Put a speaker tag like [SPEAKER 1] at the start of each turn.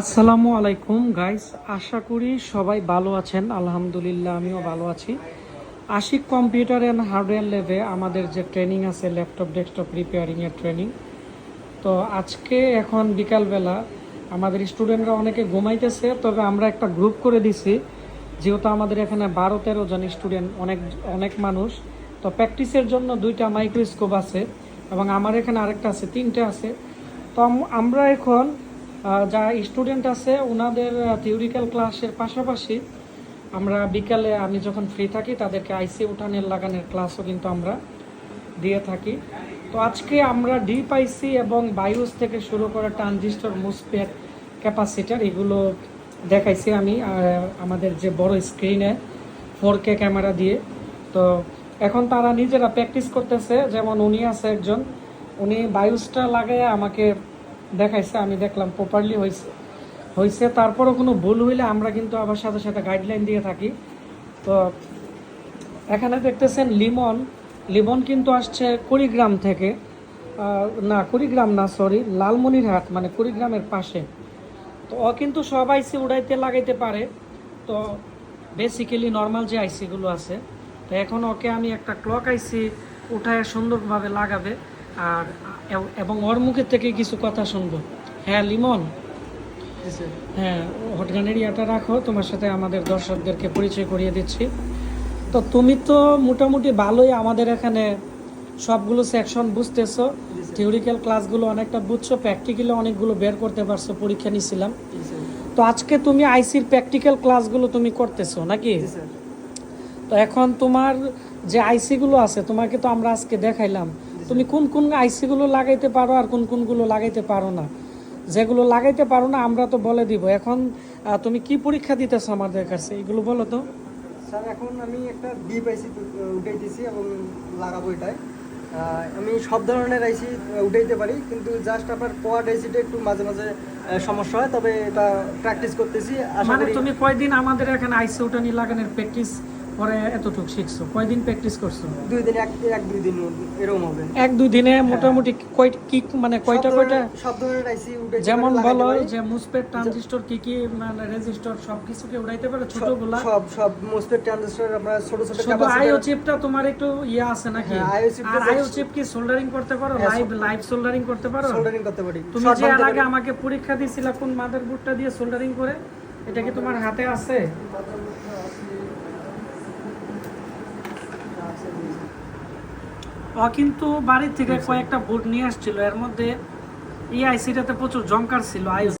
[SPEAKER 1] আসসালামু আলাইকুম গাইস আশা করি সবাই ভালো আছেন। আলহামদুলিল্লাহ, আমিও ভালো আছি। আশিক কম্পিউটার অ্যান্ড হার্ডওয়্যার ল্যাবে আমাদের যে ট্রেনিং আছে ল্যাপটপ ডেস্কটপ রিপেয়ারিংয়ের ট্রেনিং তো আজকে এখন বিকালবেলা আমাদের স্টুডেন্টরা অনেকে ঘুমাইতেছে, তবে আমরা একটা গ্রুপ করে দিছি। যেহেতু আমাদের এখানে বারো তেরো জন স্টুডেন্ট অনেক অনেক মানুষ। তো প্র্যাকটিসের জন্য দুইটা মাইক্রোস্কোপ আছে এবং আমার এখানে আরেকটা আছে, তিনটে আছে। তো আমরা এখন যা স্টুডেন্ট আছে ওনাদের থিওরিক্যাল ক্লাসের পাশাপাশি আমরা বিকালে আমি যখন ফ্রি থাকি, তাদেরকে আইসি উঠানের লাগানোর ক্লাসও কিন্তু আমরা দিয়ে থাকি। তো আজকে আমরা ডিপ আইসি এবং বায়োস থেকে শুরু করে ট্রানজিস্টর মুসপেট ক্যাপাসিটার এগুলো দেখাইছি আমি আমাদের যে বড় স্ক্রিনে ফোর কে ক্যামেরা দিয়ে। তো এখন তারা নিজেরা প্র্যাকটিস করতেছে, যেমন উনি আছে একজন, উনি বায়ুসটা লাগায় আমাকে দেখাইছে, আমি দেখলাম প্রপারলি হয়েছে হয়েছে তারপরও কোনো ভুল হইলে আমরা কিন্তু আবার সাথে সাথে গাইডলাইন দিয়ে থাকি। তো এখানে দেখতেছেন লিমন। লিমন কিন্তু আসছে কুড়িগ্রাম থেকে না, কুড়িগ্রাম না সরি লালমনিরহাট মানে কুড়িগ্রামের পাশে। তো ও কিন্তু সব আইসি উড়াইতে লাগাইতে পারে। তো বেসিক্যালি নর্মাল যে আইসিগুলো আছে, তো এখন ওকে আমি একটা ক্লক আইসি উঠায় সুন্দরভাবে লাগাবে। আর এবং ওর মুখের থেকে কিছু কথা শুনব। হ্যাঁ লিমন? হ্যাঁ হটগানের ইয়াটা রাখো তোমার সাথে আমাদের দর্শকদেরকে পরিচয় করিয়ে দিচ্ছি। তো তুমি তো মোটামুটি ভালোই আমাদের এখানে সবগুলো সেকশন বুঝতেছো। থিওরিক্যাল ক্লাসগুলো অনেকটা বুঝছ প্র্যাকটিক্যালি অনেকগুলো বের করতে পারছ পরীক্ষা নিছিলাম। তো আজকে তুমি আইসির প্র্যাকটিক্যাল ক্লাসগুলো তুমি করতেছো নাকি? তো এখন তোমার যে আইসিগুলো আছে তোমাকে তো আমরা আজকে দেখাইলাম। তুমি কোন কোন আইসিগুলো লাগাইতে পারো আর কোন কোনগুলো লাগাইতে পারো না। যেগুলো লাগাইতে পারো না আমরা তো বলে দিব। এখন তুমি কি পরীক্ষা দিতেছো আমাদের কাছে? এগুলো বলো তো।
[SPEAKER 2] স্যার এখন আমি একটা ডিপ আইসি উঠাইতেছি এবং লাগাবো এটাই। আমি সব ধরনের আইসি উঠাইতে পারি কিন্তু জাস্ট আপনার কোয়াড আইসিটা একটু মাঝে মাঝে সমস্যা হয় তবে এটা প্র্যাকটিস করতেছি। আশা
[SPEAKER 1] মানে
[SPEAKER 2] করি
[SPEAKER 1] তুমি কয়দিন আমাদের এখানে আইসি উঠানি লাগানোর প্র্যাকটিস পরে এতটুকু শিখছো। কয়দিন প্র্যাকটিস করছ?
[SPEAKER 2] দুই দিন এক এক দুই দিন এরকম হবে।
[SPEAKER 1] এক দুই দিনে মোটামুটি কয় কি মানে কয়টা কয়টা
[SPEAKER 2] সব ধরনের আইসি উঠাইতে
[SPEAKER 1] যেমন বলো যে মুসপেট ট্রানজিস্টর কি কি মানে রেজিস্টর সব কিছুকে উড়াইতে পারে ছোটগুলা?
[SPEAKER 2] সব সব মোস্টেড ট্রানজিস্টর আপনার ছোট ছোট
[SPEAKER 1] শুধু আইও চিপটা তোমার একটু ইয়ে আছে নাকি?
[SPEAKER 2] হ্যাঁ, IO
[SPEAKER 1] আর আইও চিপ কি সোল্ডারিং করতে পারো?
[SPEAKER 2] হ্যাঁ,
[SPEAKER 1] লাইভ লাইভ সোল্ডারিং করতে পারো?
[SPEAKER 2] সোল্ডারিং করতে পারি।
[SPEAKER 1] তুমি যে এর আগে আমাকে পরীক্ষা দিয়েছিলা কোন মাদারবোর্ডটা দিয়ে সোল্ডারিং করে এটা কি তোমার হাতে আছে? ও কিন্তু বাড়ি থেকে কয়েকটা বোর্ড নিয়ে আসছিল। এর মধ্যে এই আইসিটাতে প্রচুর জমকার ছিল আইও